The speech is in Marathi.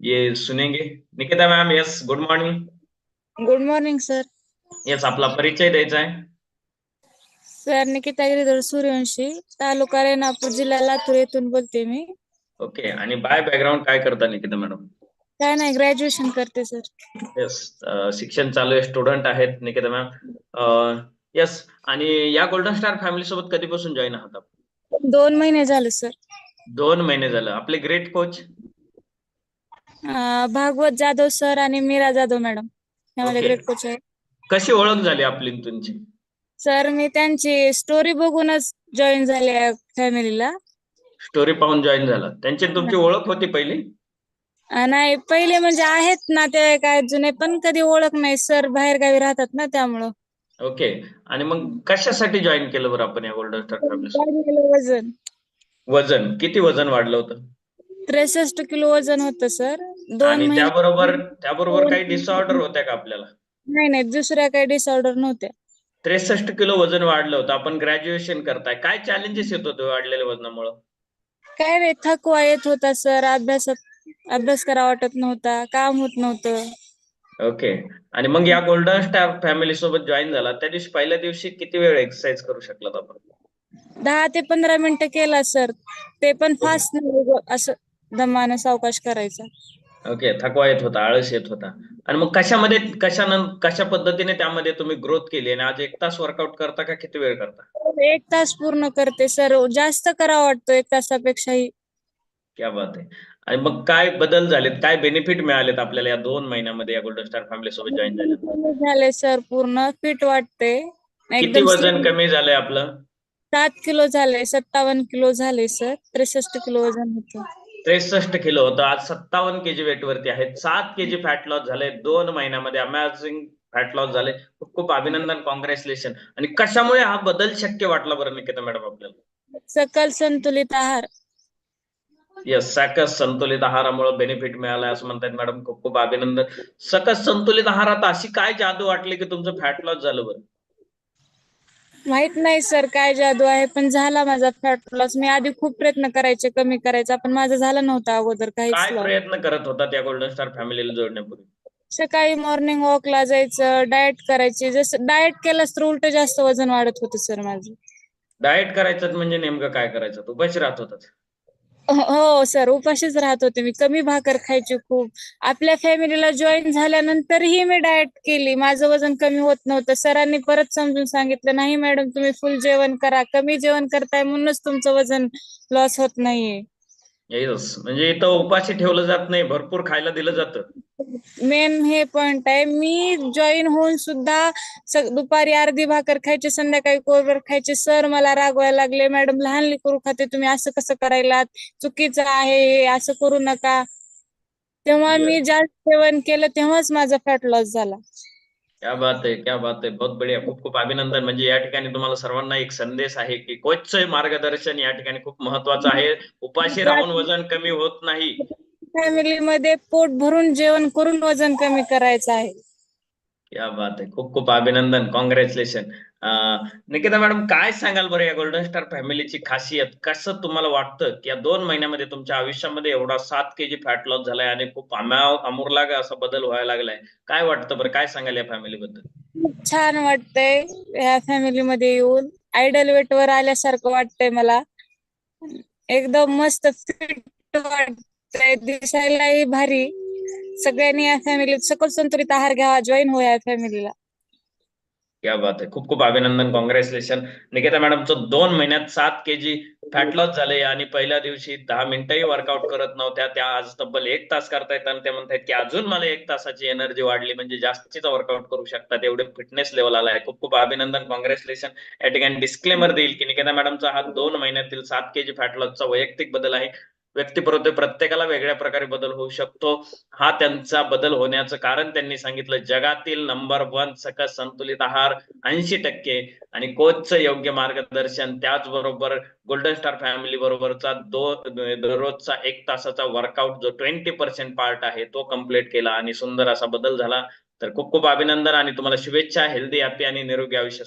ये सुनेंगे. Nikita ma'am yes good morning good morning sir yes आपला परिचय द्यायचा आहे. सर निकिता गिरीधर सूर्यवंशी तालुका रेणापूर जिल्हा लातूर येथून बोलते मी. ओके आणि बाय बॅकग्राऊंड काय करता निकिता मॅडम काय नाही ग्रॅज्युएशन करते सर येस शिक्षण चालू आहे स्टुडंट आहेत निकिता मॅम यस आणि या गोल्डन स्टार फॅमिली सोबत कधीपासून जॉईन आहात आपण? दोन महिने झाले सर दोन महिने झालं. आपले great coach Bhagwat Jadhav sir आणि मीरा जाधव मॅडम. हे माझे Okay. ग्रेट कोच आहे. कशी ओळख झाली आपली आणि तुमची? सर मी त्यांची स्टोरी बघूनच जॉईन झाले फॅमिलीला स्टोरी पाहून जॉईन झाला. त्यांची आणि तुमची ओळख होती पहिली? नाही पहिले म्हणजे आहेत ना ते काय जुने पण कधी ओळख नाही. सर बाहेर गावी राहतात ना त्यामुळं. ओके. आणि मग कशासाठी जॉईन केलं बरं आपण या गोल्डन स्टार फॅमिली वाढलेलं वजन. वजन. किती वजन वाढलं होतं? त्रेसष्ट किलो वजन होतं सर. दोन आणि महिने त्याबरोबर त्याबरोबर काही डिसऑर्डर होत्या का आपल्याला? नाही नाही दुसऱ्या काही डिसऑर्डर नव्हत्या. त्रेसष्ट किलो वजन वाढलं होतं. आपण ग्रॅज्युएशन करताय. काय चॅलेंजेस येत होते वाढलेल्या वजनामुळं? काय रे थकवा येत होता सर. अभ्यासात अभ्यास करा वाटत नव्हता. काम होत नव्हतं. ओके. आणि मग या गोल्डन स्टार फॅमिली सोबत जॉईन झाला त्या दिवशी पहिल्या दिवशी किती वेळ एक्सरसाइज करू शकलात आपण? दहा ते पंधरा मिनिटं केला सर. ते पण फास्ट नाही ग- असं दमानं सावकाश करायचा. ओके थकवा येत होता आळस येत होता. आणि मग कशामध्ये कशानं कशा पद्धतीने त्यामध्ये तुम्ही ग्रोथ केली आणि आज एक तास वर्कआउट करता का किती वेळ करता? एक तास पूर्ण करते सर जास्त करावा वाटतो एक तासापेक्षाही. क्या बात आहे. आणि मग काय बदल झालेत? काय बेनिफिट मिळालेत आपल्याला या दोन महिन्यामध्ये या गोल्डन स्टार फॅमिली सोबत जॉईन झाल्यानंतर झाले सर पूर्ण. फिट वाटते. किती वजन कमी झालंय आपलं? सात किलो झाले सत्तावन्न किलो झाले सर त्रेसष्ट किलो वजन होतं. त्रेसष्ट किलो होतं. आज सत्तावन्न केजी वेट वरती आहेत सात केजी फॅट लॉस झाले दोन महिन्यामध्ये अमेझिंग फॅट लॉस झाले खूप खूप अभिनंदन. कॉंग्रॅच्युलेशन आणि कशामुळे हा बदल शक्य वाटला बरं निकिता मॅडम आपल्याला? सकल संतुलित आहार. येस सकस संतुलित आहारामुळे बेनिफिट मिळालाय असं म्हणतात मॅडम. खूप खूप अभिनंदन. सकस संतुलित आहारात अशी काय जादू वाटली की तुमचं फॅट लॉस झालं बरं? माहीत नाही सर काय जादू आहे पण झाला माझा फॅट लॉस मी आधी खूप प्रयत्न करायचे कमी करायचा पण माझं झालं नव्हतं अगोदर काहीच loss. प्रयत्न करत होता त्या गोल्डन स्टार फॅमिलीला जोडण्यापूर्वी? सकाळी मॉर्निंग वॉकला जायचं डाएट करायची. जसं डाएट केलंस तर उलट जास्त वजन वाढत होतं सर माझं. डाएट करायचं म्हणजे नेमकं काय करायचं? तू उपाशी राहत होतात हो सर. उपाशीच राहत होते मी. कमी भाकर खायची खूप. आपल्या फॅमिलीला जॉईन झाल्यानंतरही मी डाएट केली. माझं वजन कमी होत नव्हतं. सरांनी परत समजून सांगितलं नाही मॅडम तुम्ही फुल जेवण करा. कमी जेवण करताय म्हणूनच तुमचं वजन लॉस होत नाहीये. येस म्हणजे इथं उपाशी ठेवलं जात नाही भरपूर खायला दिलं जातं. मेन हे पॉइंट आहे. मी जॉईन होऊन सुद्धा दुपारी अर्धी भाकर खायची संध्याकाळी कोरभर खायचे. सर मला रागवायला लागले मॅडम लहान लेकरू खाते तुम्ही असं कसं करायला चुकीचं आहे हे असं करू नका. तेव्हा मी जास्त जेवण केलं तेव्हाच माझा फॅट लॉस झाला. क्या बात आहे क्या बात आहे बहुत बढिया. खूप खूप अभिनंदन. म्हणजे या ठिकाणी तुम्हाला सर्वांना एक संदेश आहे की कोचचं मार्गदर्शन या ठिकाणी खूप महत्वाचं आहे. उपाशी राहून वजन कमी होत नाही. फॅमिलीमध्ये पोट भरून जेवण करून वजन कमी करायचं आहे. क्या बात आहे खूप खूप अभिनंदन. कॉंग्रॅच्युलेशन निकिता मॅडम काय सांगाल बरं या गोल्डन स्टार फॅमिलीची खासियत? कसं तुम्हाला वाटतं की या दोन महिन्यामध्ये तुमच्या आयुष्यामध्ये एवढा सात केजी फॅट लॉस झालाय आणि खूप अमाव असा बदल व्हायला लागलाय? काय वाटतं बरं? काय सांगाल या फॅमिली बद्दल? खूप छान वाटतंय या फॅमिलीमध्ये येऊन. आयडल वेट वर आल्यासारखं वाटतंय मला. एकदम मस्त फिट वाटतंय. दिसायलाही भारी. सगळ्यांनी या फॅमिलीत सकल संतुलित आहार घ्यावा. जॉईन हो या फॅमिलीला क्या बात आहे खूप खूप अभिनंदन कॉंग्रॅच्युलेशन निकिता मॅडमचं दोन महिन्यात सात केजी फॅट लॉस झाले आणि पहिल्या दिवशी दहा मिनिटंही वर्कआउट करत नव्हत्या त्या आज तब्बल एक तास करतायत आणि ते म्हणतायत की अजून मला एक तासाची एनर्जी वाढली म्हणजे जास्तीचा वर्कआउट करू शकतात एवढे फिटनेस लेवल आलाय. खूप खूप अभिनंदन कॉंग्रॅच्युलेशन या ठिकाणी डिस्क्लेमर देईल की निकिता मॅडमचा हा दोन महिन्यातील सात केजी फॅट लॉसचा वैयक्तिक बदल आहे. व्यक्तिपरत्वे प्रत्येकाला वेगळ्या प्रकारे बदल होऊ शकतो. हा त्यांचा बदल होण्याचं कारण त्यांनी सांगितलं जगातील नंबर वन सकस संतुलित आहार ऐंशी टक्के आणि कोचचं योग्य मार्गदर्शन. त्याचबरोबर गोल्डन स्टार फॅमिली बरोबरचा दो दररोजचा एक तासाचा वर्कआउट जो ट्वेंटी पर्सेंट पार्ट आहे तो कंप्लीट केला आणि सुंदर असा बदल झाला. तर खूप खूप अभिनंदन आणि तुम्हाला शुभेच्छा हेल्दी हॅपी आणि निरोगी आयुष्य.